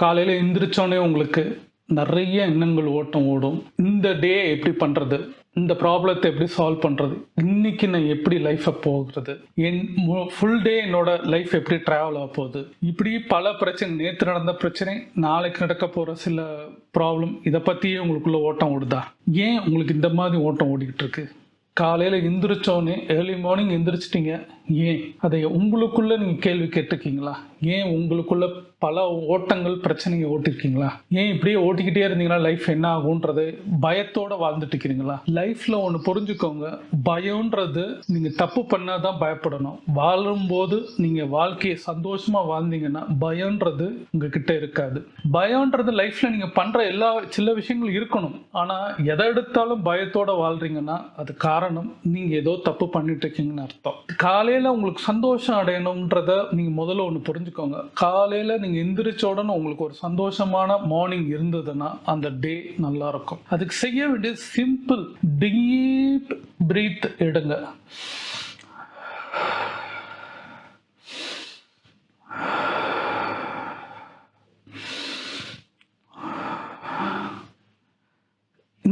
காலையில் எந்திரிச்சோடனே உங்களுக்கு நிறைய எண்ணங்கள் ஓட்டம் ஓடும். இந்த டே எப்படி பண்ணுறது இந்த ப்ராப்ளத்தை எப்படி சால்வ் பண்ணுறது இன்னைக்கு நான் எப்படி லைஃப்பை போகிறது? என் ஃபுல் டே என்னோட லைஃப் எப்படி ட்ராவல் ஆக போகுது? இப்படி பல பிரச்சனை நேற்று நடந்த பிரச்சனை நாளைக்கு நடக்க போகிற சில ப்ராப்ளம் இதை பற்றியே உங்களுக்குள்ளே ஓட்டம் ஓடுதா? ஏன் உங்களுக்கு இந்த மாதிரி ஓட்டம் ஓடிக்கிட்டு இருக்கு? காலையில் எந்திரிச்சோன்னே ஏர்லி மார்னிங் எந்திரிச்சிட்டிங்க. ஏன்? அதை உங்களுக்குள்ளே நீங்கள் கேள்வி கேட்டிருக்கீங்களா? ஏன் உங்களுக்குள்ளே பல ஓட்டங்கள் பிரச்சனைங்க ஓட்டிருக்கீங்களா? ஏன் இப்படியே ஓட்டிக்கிட்டே இருந்தீங்கன்னா லைஃப் என்ன ஆகுன்றது பயத்தோட வாழ்ந்துட்டு இருக்கிறீங்களா? லைஃப்ல ஒன்று புரிஞ்சுக்கோங்க. பயம்ன்றது நீங்கள் தப்பு பண்ணாதான் பயப்படணும். வாழும்போது நீங்கள் வாழ்க்கையை சந்தோஷமா வாழ்ந்தீங்கன்னா பயம்ன்றது உங்ககிட்ட இருக்காது. பயம்ன்றது லைஃப்ல நீங்கள் பண்ற எல்லா சில விஷயங்களும் இருக்கணும். ஆனால் எதை எடுத்தாலும் பயத்தோட வாழ்றீங்கன்னா அது காரணம். நீங்க ஏதோ தப்பு பண்ணிட்டு இருக்கீங்கன்னு அர்த்தம். காலையில உங்களுக்கு சந்தோஷம் அடையணும்ன்றத நீங்க முதல்ல ஒன்று புரிஞ்சுக்கோங்க. காலையில நீங்க எந்திரிச்ச உடனே உங்களுக்கு ஒரு சந்தோஷமான மார்னிங் இருந்ததுன்னா அந்த டே நல்லா இருக்கும் அதுக்கு செய்ய வேண்டிய சிம்பிள் டீப் பிரீத் எடுங்க.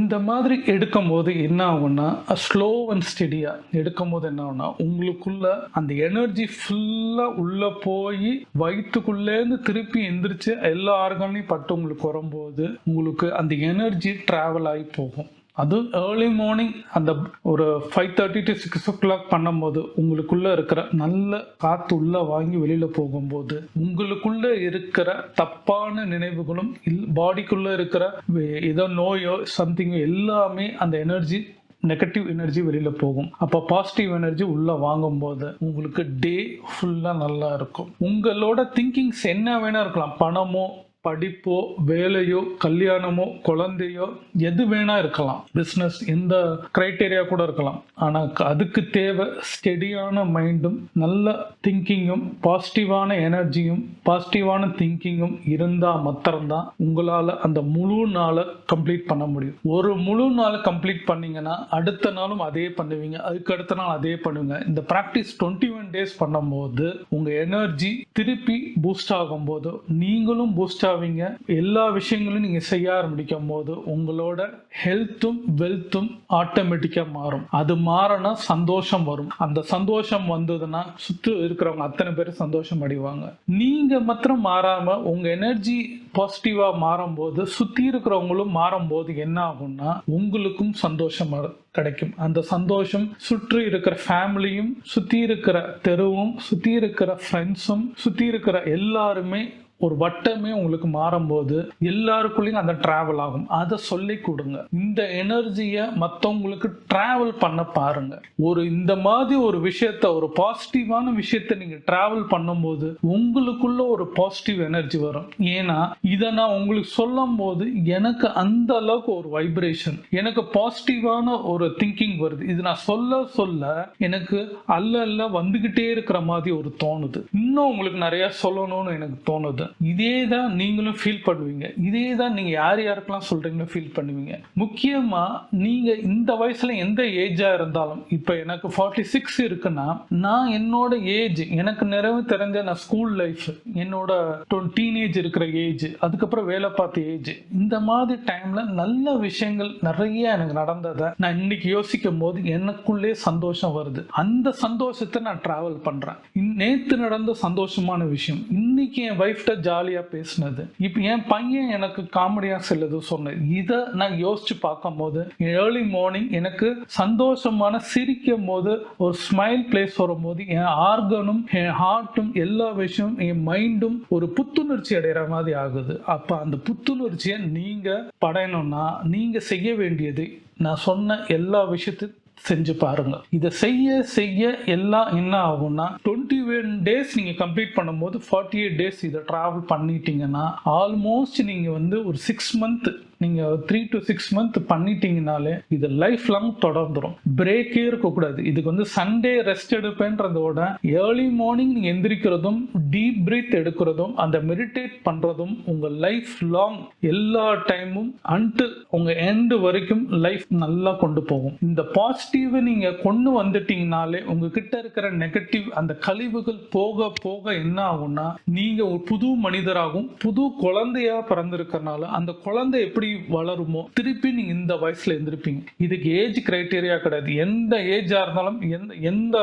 இந்த மாதிரி எடுக்கும்போது என்ன ஆகும்னா ஸ்லோ அண்ட் ஸ்டெடியாக எடுக்கும்போது என்ன ஆகும்னா உங்களுக்குள்ள அந்த எனர்ஜி ஃபுல்லாக உள்ளே போய் வயிற்றுக்குள்ளேருந்து திருப்பி எந்திரிச்சு எல்லா ஆர்கானையும் பட்டு உங்களுக்கு வரும்போது உங்களுக்கு அந்த எனர்ஜி ட்ராவல் ஆகி போகும். அதுவும் ஏர்லி மார்னிங் அந்த ஒரு five thirty to six o'clock பண்ணும்போது உங்களுக்குள்ள இருக்கிற நல்ல காற்று உள்ள வாங்கி வெளியில போகும்போது உங்களுக்குள்ள இருக்கிற தப்பான நினைவுகளும் இல் பாடிக்குள்ள இருக்கிற வே- ஏதோ நோயோ சம்திங் எல்லாமே அந்த எனர்ஜி நெகட்டிவ் எனர்ஜி வெளியில போகும். அப்போ பாசிட்டிவ் எனர்ஜி உள்ள வாங்கும்போது உங்களுக்கு டே ஃபுல்லா நல்லா இருக்கும். உங்களோட திங்கிங்ஸ் என்ன வேணா இருக்கலாம். பணமோ படிப்போ வேலையோ கல்யாணமோ குழந்தையோ எது வேணா இருக்கலாம். பிஸ்னஸ் இந்த கிரைட்டேரியா கூட இருக்கலாம். ஆனால் அதுக்கு தேவை ஸ்டெடியான மைண்டும் நல்ல திங்கிங்கும் பாசிட்டிவான எனர்ஜியும் பாசிட்டிவான திங்கிங்கும் இருந்தால் மாத்திரம்தான் உங்களால் அந்த முழு நாளை கம்ப்ளீட் பண்ண முடியும். ஒரு முழு நாளை கம்ப்ளீட் பண்ணீங்கன்னா அடுத்த நாளும் அதே பண்ணுவீங்க. அதுக்கு அடுத்த நாள் அதே பண்ணுவீங்க. இந்த ப்ராக்டிஸ் டுவெண்ட்டி ஒன் டேஸ் பண்ணும்போது உங்கள் எனர்ஜி திருப்பி பூஸ்ட் ஆகும்போது நீங்களும் பூஸ்ட் ஆவீங்க எல்லா விஷயங்களும் நீங்கள் செய்ய ஆரம்பிக்கும் போது உங்களோட ஹெல்த்தும் வெல்த்தும் ஆட்டோமேட்டிக்காக மாறும். அது மாறினா சந்தோஷம் வரும். அந்த சந்தோஷம் வந்ததுன்னா சுற்றி இருக்கிறவங்க அத்தனை பேர் சந்தோஷம் அடைவாங்க. நீங்கள் மாத்திரம் மாறாம உங்கள் எனர்ஜி பாசிட்டிவாக மாறும்போது சுற்றி இருக்கிறவங்களும் மாறும்போது என்ன ஆகும்னா உங்களுக்கும் சந்தோஷம் கிடைக்கும். அந்த சந்தோஷம் சுற்றி இருக்கிற ஃபேமிலியும் சுற்றி இருக்கிற தெருவும் சுற்றி இருக்கிற ஃப்ரெண்ட்ஸும் சுற்றி இருக்கிற எல்லாருமே ஒரு வட்டமே உங்களுக்கு மாறும்போது எல்லாருக்குள்ளேயும் அந்த டிராவல் ஆகும். அதை சொல்லி கொடுங்க. இந்த எனர்ஜியை மற்றவங்களுக்கு டிராவல் பண்ண பாருங்க. ஒரு இந்த மாதிரி ஒரு விஷயத்த ஒரு பாசிட்டிவான விஷயத்த நீங்க டிராவல் பண்ணும்போது உங்களுக்குள்ள ஒரு பாசிட்டிவ் எனர்ஜி வரும். ஏன்னா இதை நான் உங்களுக்கு சொல்லும் போது எனக்கு அந்த அளவுக்கு ஒரு வைப்ரேஷன் எனக்கு பாசிட்டிவான ஒரு திங்கிங் வருது. இது நான் சொல்ல சொல்ல எனக்கு அல்ல அல்ல வந்துகிட்டே இருக்கிற மாதிரி ஒரு தோணுது. இன்னும் உங்களுக்கு நிறைய சொல்லணும்னு எனக்கு தோணுது. இதே தான் நீங்களும் ஃபீல் பண்ணுவீங்க. இதே தான் நீங்க யார் யாருக்கெல்லாம் சொல்றீங்களோ ஃபீல் பண்ணுவீங்க. முக்கியமா நீங்க இந்த வயசுல எந்த ஏஜாக இருந்தாலும் இப்ப எனக்கு ஃபார்ட்டி சிக்ஸ் இருக்குன்னா நான் என்னோட ஏஜ் எனக்கு நிறைவு தெரிஞ்ச நான் ஸ்கூல் லைஃப் என்னோட டீனேஜ் இருக்கிற ஏஜ் அதுக்கப்புறம் வேலை பார்த்த ஏஜ் இந்த மாதிரி டைம்ல நல்ல விஷயங்கள் நிறைய எனக்கு நடந்ததை நான் இன்னைக்கு யோசிக்கும் போது எனக்குள்ளே சந்தோஷம் வருது. அந்த சந்தோஷத்தை நான் டிராவல் பண்றேன். நேற்று நேத்து நடந்த சந்தோஷமான விஷயம். இன்னைக்கு என் ஒய்ஃப்ட ஜாலியா பேசினது. இப்போ என் பையன் எனக்கு காமெடியா சிலது சொன்னது. இதை நான் யோசிச்சு பார்க்கும் போது ஏர்லி மார்னிங் எனக்கு சந்தோஷமான சிரிக்கும் போது ஒரு ஸ்மைல் பிளேஸ் வரும்போது என் ஆர்கனும் என் ஹார்ட்டும் எல்லா விஷயமும் என் மைண்டும் ஒரு புத்துணர்ச்சி அடைகிற மாதிரி ஆகுது. அப்ப அந்த புத்துணர்ச்சியை நீங்க படையணும்னா நீங்க செய்ய வேண்டியது நான் சொன்ன எல்லா விஷயத்தையும் செஞ்சு பாருங்க. இதை செய்ய செய்ய எல்லாம் என்ன ஆகும்னா டுவெண்ட்டி ஒன் டேஸ் நீங்க கம்ப்ளீட் பண்ணும்போது ஃபார்ட்டி எயிட் டேஸ் இதை டிராவல் பண்ணிட்டீங்கன்னா ஆல்மோஸ்ட் நீங்க வந்து ஒரு சிக்ஸ் மந்த் நீங்க த்ரீ டு சிக்ஸ் மந்த் பண்ணிட்டீங்கனாலே இது லைஃப் லாங் தொடர்ந்துடும் பிரேக்கே இருக்கக்கூடாது. இதுக்கு வந்து சண்டே ரெஸ்ட் எடுப்பேன்றதோட ஏர்லி மார்னிங் நீங்க எந்திரிக்கிறதும் டீப் பிரீத் எடுக்கிறதும் அந்த மெடிடேட் பண்றதும் உங்க லைஃப் லாங் எல்லா டைமும் அன்டில் உங்க எண்டு வரைக்கும் லைஃப் நல்லா கொண்டு போகும். இந்த பாசிட்டிவ் நீங்க கொண்டு வந்துட்டீங்கனாலே உங்ககிட்ட இருக்கிற நெகட்டிவ் அந்த கழிவுகள் போக போக என்ன ஆகும்னா நீங்க ஒரு புது மனிதராகும் புது குழந்தையா பிறந்திருக்கிறனால அந்த குழந்தை எப்படி வளருமோ திருப்பி நீங்க இந்த வயசுல எந்திருப்பீங்க. இதுக்கு ஏஜ் கிரைட்டீரியா கிடையாது. எந்த ஏஜா இருந்தாலும் எந்த எந்த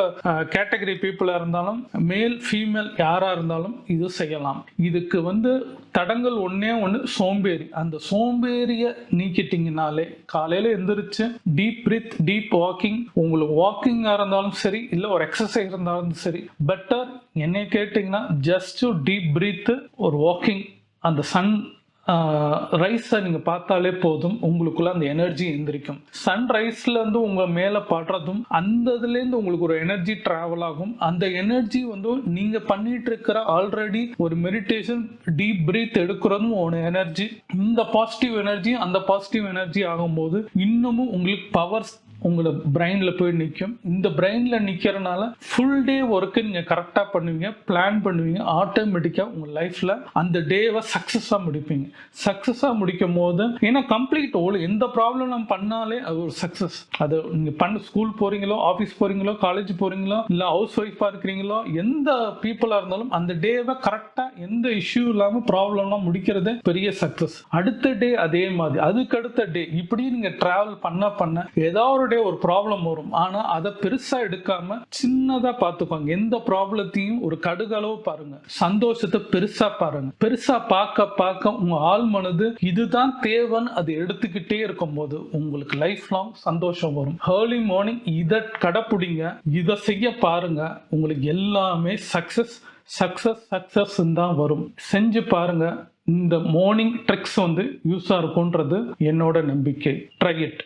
கேட்டகரி பீப்புளா இருந்தாலும் மேல் ஃபீமேல் யாரா இருந்தாலும் இது செய்யலாம். இதுக்கு வந்து தடங்கள் ஒன்னே ஒன்று சோம்பேறி. அந்த சோம்பேறிய நீக்கிட்டீங்கனாலே காலையில எந்திரிச்சு டீப் பிரித் டீப் வாக்கிங் உங்களுக்கு வாக்கிங்காக இருந்தாலும் சரி இல்லை ஒரு எக்ஸசைஸ் இருந்தாலும் சரி பெட்டர் என்னை கேட்டிங்கன்னா ஜஸ்ட் டீப் பிரீத் ஒரு வாக்கிங் அந்த சன் ரைஸை நீங்கள் பார்த்தாலே போதும். உங்களுக்குள்ள அந்த எனர்ஜி எந்திரிக்கும். சன் ரைஸ்லேருந்து உங்கள் மேலே படுறதும் அந்த இதுலேருந்து உங்களுக்கு ஒரு எனர்ஜி ட்ராவல் ஆகும். அந்த எனர்ஜி வந்து நீங்கள் பண்ணிட்டு இருக்கிற ஆல்ரெடி ஒரு மெடிடேஷன் டீப் பிரீத் எடுக்கிறதும் ஒரு எனர்ஜி இந்த பாசிட்டிவ் எனர்ஜி அந்த பாசிட்டிவ் எனர்ஜி ஆகும்போது இன்னமும் உங்களுக்கு பவர்ஸ் உங்களை பிரெயினில் போய் நிற்கும் இந்த பிரெயினில் நிற்கிறனால ஃபுல் டே ஒர்க்கு நீங்கள் கரெக்டாக பண்ணுவீங்க பிளான் பண்ணுவீங்க ஆட்டோமேட்டிக்காக உங்கள் லைஃப்பில் அந்த டேவை சக்ஸஸாக முடிப்பீங்க. சக்ஸஸாக முடிக்கும் போது ஏன்னா கம்ப்ளீட் ஓல் எந்த ப்ராப்ளம் நம்ம பண்ணாலே அது ஒரு சக்ஸஸ் அது நீங்கள் பண்ண ஸ்கூல் போகிறீங்களோ ஆஃபீஸ் போகிறீங்களோ காலேஜ் போகிறீங்களோ இல்லை ஹவுஸ் ஒய்ஃபாக இருக்கிறீங்களோ எந்த பீப்புளாக இருந்தாலும் அந்த டேவை கரெக்டாக எந்த இஷ்யூ இல்லாமல் ப்ராப்ளம்லாம் முடிக்கிறது பெரிய சக்ஸஸ் அடுத்த டே அதே மாதிரி. அதுக்கு அடுத்த டே இப்படி நீங்கள் ட்ராவல் பண்ண பண்ண ஏதாவது ஒரு டே ஒரு ப்ராப்ளம் வரும். ஆனா அதை பெருசா எடுக்காம சின்னதா பார்த்துக்கோங்க. எந்த ப்ராப்ளத்தையும் ஒரு கடுகளவு பாருங்க. சந்தோஷத்தை பெருசா பாருங்க. பெருசா பார்க்க பார்க்க உங்க ஆள் மனது இதுதான் தேவைன்னு அது எடுத்துக்கிட்டே இருக்கும் போது உங்களுக்கு லைஃப் லாங் சந்தோஷம் வரும். ஏர்லி மார்னிங் இதை கடைப்பிடிங்க. இதை செய்ய பாருங்க. உங்களுக்கு எல்லாமே சக்சஸ் சக்சஸ் சக்சஸ் தான் வரும். செஞ்சு பாருங்க. இந்த மார்னிங் ட்ரிக்ஸ் வந்து யூஸாக இருக்கும்ன்றது என்னோட நம்பிக்கை. Try it